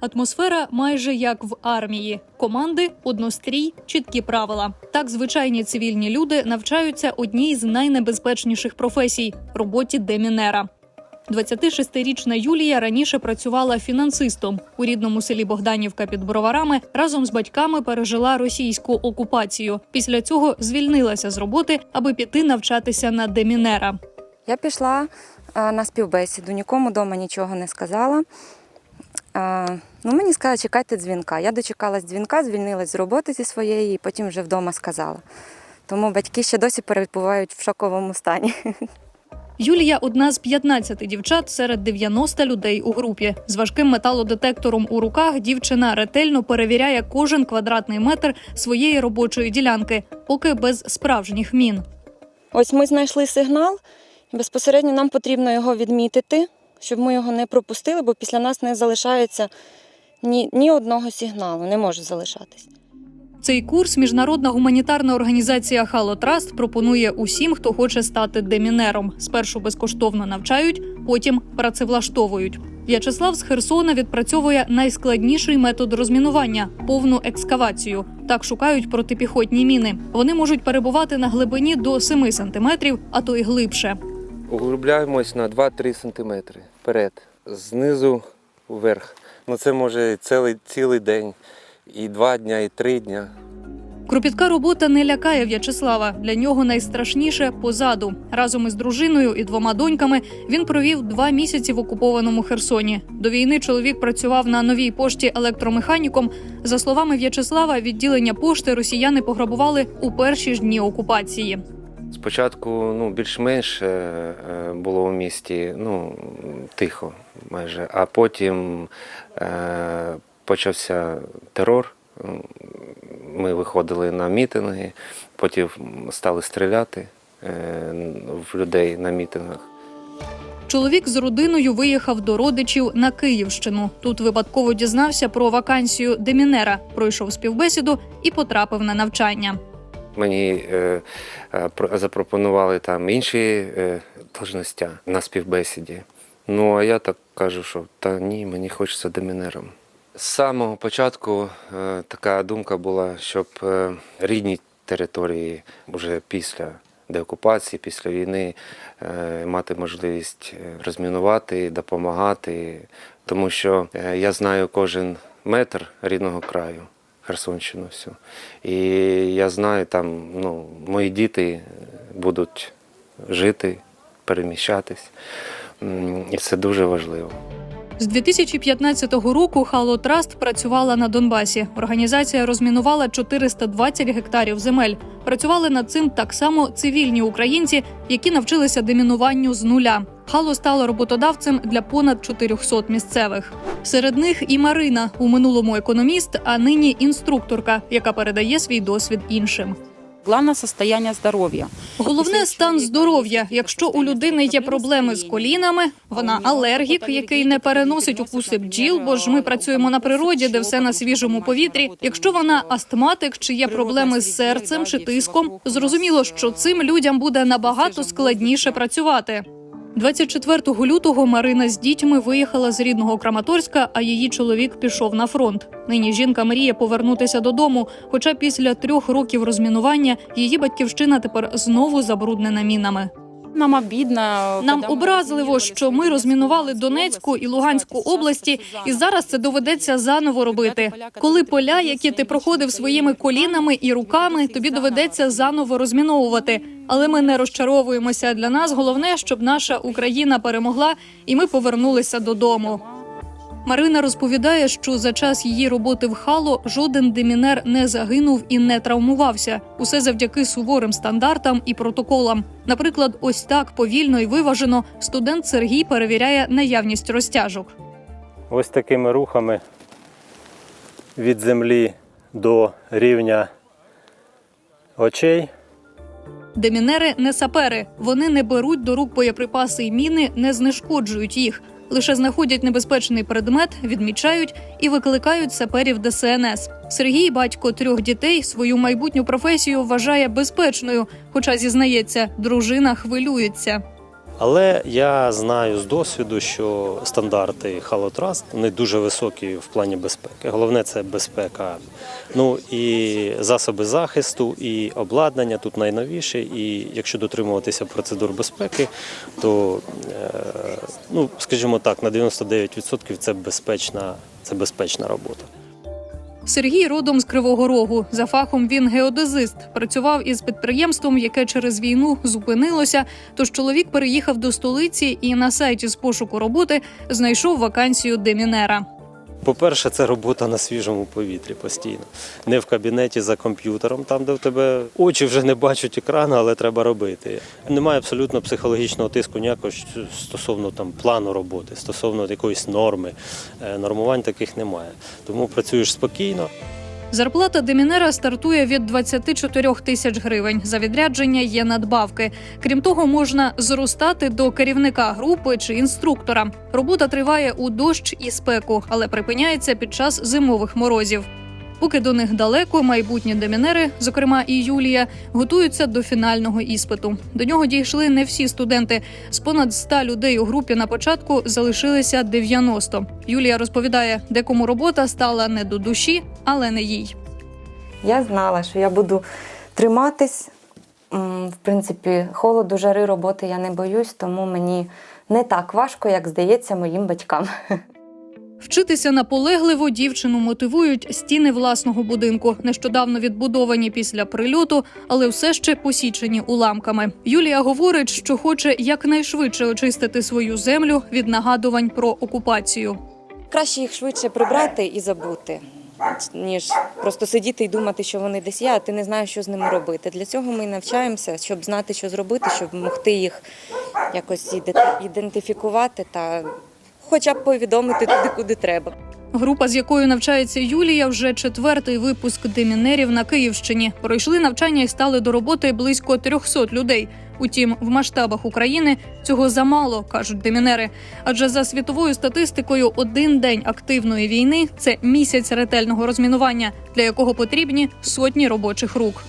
Атмосфера майже як в армії. Команди, однострій, чіткі правила. Так звичайні цивільні люди навчаються одній з найнебезпечніших професій роботі демінера. 26-річна Юлія раніше працювала фінансистом у рідному селі Богданівка під Броварами. Разом з батьками пережила російську окупацію. Після цього звільнилася з роботи, аби піти навчатися на демінера. Я пішла е, на співбесіду, нікому вдома нічого не сказала. Ну, мені сказали, чекайте дзвінка. Я дочекалась дзвінка, звільнилась з роботи зі своєї і потім вже вдома сказала. Тому батьки ще досі перебувають в шоковому стані. Юлія одна з 15 дівчат серед 90 людей у групі. З важким металодетектором у руках дівчина ретельно перевіряє кожен квадратний метр своєї робочої ділянки, поки без справжніх мін. Ось ми знайшли сигнал, і безпосередньо нам потрібно його відмітити, щоб ми його не пропустили, бо після нас не залишається ні, ні одного сигналу, не може залишатись. Цей курс міжнародна гуманітарна організація Trust пропонує усім, хто хоче стати демінером. Спершу безкоштовно навчають, потім працевлаштовують. В'ячеслав з Херсона відпрацьовує найскладніший метод розмінування повну екскавацію. Так шукають протипіхотні міни. Вони можуть перебувати на глибині до 7 сантиметрів, а то й глибше. Углубляємось на 2-3 см вперед, знизу вверх. Ну це може цілий, цілий день, і два дня, і три дня. Кропітка робота не лякає В'ячеслава. Для нього найстрашніше позаду. Разом із дружиною і двома доньками він провів два місяці в окупованому Херсоні. До війни чоловік працював на новій пошті електромеханіком. За словами В'ячеслава, відділення пошти росіяни пограбували у перші ж дні окупації. Спочатку ну, більш-менш е, е, було у місті ну, тихо майже, а потім е, почався терор. Ми виходили на мітинги, потім стали стріляти е, в людей на мітингах. Чоловік з родиною виїхав до родичів на Київщину. Тут випадково дізнався про вакансію демінера, пройшов співбесіду і потрапив на навчання. Мені е, е, запропонували там інші е, на співбесіді. Ну а я так кажу, що та ні, мені хочеться домінером. З самого початку е, така думка була, щоб е, рідні території вже після деокупації, після війни е, мати можливість е, розмінувати, допомагати, тому що е, я знаю кожен метр рідного краю. Херсонщину всю. І я знаю, там ну, мої діти будуть жити, переміщатись. І це дуже важливо. З 2015 року Halo Trust працювала на Донбасі. Організація розмінувала 420 гектарів земель. Працювали над цим так само цивільні українці, які навчилися демінуванню з нуля. Хало стала роботодавцем для понад 400 місцевих. Серед них і Марина у минулому економіст, а нині інструкторка, яка передає свій досвід іншим. Главное состояние здоровья. Головне стан здоров'я. Якщо у людини є проблеми з колінами, вона алергік, який не переносить укуси бджіл, бо ж ми працюємо на природі, де все на свіжому повітрі. Якщо вона астматик, чи є проблеми з серцем чи тиском, зрозуміло, що цим людям буде набагато складніше працювати. 24 лютого Марина з дітьми виїхала з рідного Краматорська, а її чоловік пішов на фронт. Нині жінка мріє повернутися додому. Хоча після трьох років розмінування її батьківщина тепер знову забруднена мінами. Нам обідно. Нам образливо, що ми розмінували Донецьку і Луганську області, і зараз це доведеться заново робити. Коли поля, які ти проходив своїми колінами і руками, тобі доведеться заново розміновувати. Але ми не розчаровуємося. Для нас головне, щоб наша Україна перемогла, і ми повернулися додому. Марина розповідає, що за час її роботи в Хало жоден демінер не загинув і не травмувався. Усе завдяки суворим стандартам і протоколам. Наприклад, ось так повільно і виважено студент Сергій перевіряє наявність розтяжок. Ось такими рухами від землі до рівня очей. Демінери не сапери. Вони не беруть до рук боєприпаси і міни, не знешкоджують їх. Лише знаходять небезпечний предмет, відмічають і викликають саперів ДСНС. Сергій, батько трьох дітей, свою майбутню професію вважає безпечною, хоча зізнається, дружина хвилюється. Але я знаю з досвіду, що стандарти Халотрust вони дуже високі в плані безпеки. Головне це безпека. Ну і засоби захисту, і обладнання тут найновіше. І якщо дотримуватися процедур безпеки, то е, ну скажімо так, на 99% це безпечна, це безпечна робота. Сергій родом з Кривого Рогу. За фахом він геодезист. Працював із підприємством, яке через війну зупинилося. Тож чоловік переїхав до столиці і на сайті з пошуку роботи знайшов вакансію демінера. По-перше, це робота на свіжому повітрі постійно. Не в кабінеті за комп'ютером, там, де в тебе очі вже не бачать екрану, але треба робити. Немає абсолютно психологічного тиску ніякого стосовно там плану роботи, стосовно якоїсь норми. Е, Нормувань таких немає. Тому працюєш спокійно. Зарплата демінера стартує від 24 тисяч гривень. За відрядження є надбавки. Крім того, можна зростати до керівника групи чи інструктора. Робота триває у дощ і спеку, але припиняється під час зимових морозів. Поки до них далеко, майбутні демінери, зокрема і Юлія, готуються до фінального іспиту. До нього дійшли не всі студенти. З понад 100 людей у групі на початку залишилися 90. Юлія розповідає, декому робота стала не до душі, але не їй. Я знала, що я буду триматись. В принципі, холоду, жари роботи я не боюсь, тому мені не так важко, як здається моїм батькам. Вчитися наполегливо дівчину мотивують стіни власного будинку, нещодавно відбудовані після прильоту, але все ще посічені уламками. Юлія говорить, що хоче якнайшвидше очистити свою землю від нагадувань про окупацію. Краще їх швидше прибрати і забути, ніж просто сидіти і думати, що вони десь є, а ти не знаєш, що з ними робити. Для цього ми навчаємося, щоб знати, що зробити, щоб могти їх якось іде- ідентифікувати та хоча б повідомити туди, куди треба. Група, з якою навчається Юлія, вже четвертий випуск демінерів на Київщині. Пройшли навчання і стали до роботи близько 300 людей. Утім, в масштабах України цього замало, кажуть демінери. Адже за світовою статистикою, один день активної війни це місяць ретельного розмінування, для якого потрібні сотні робочих рук.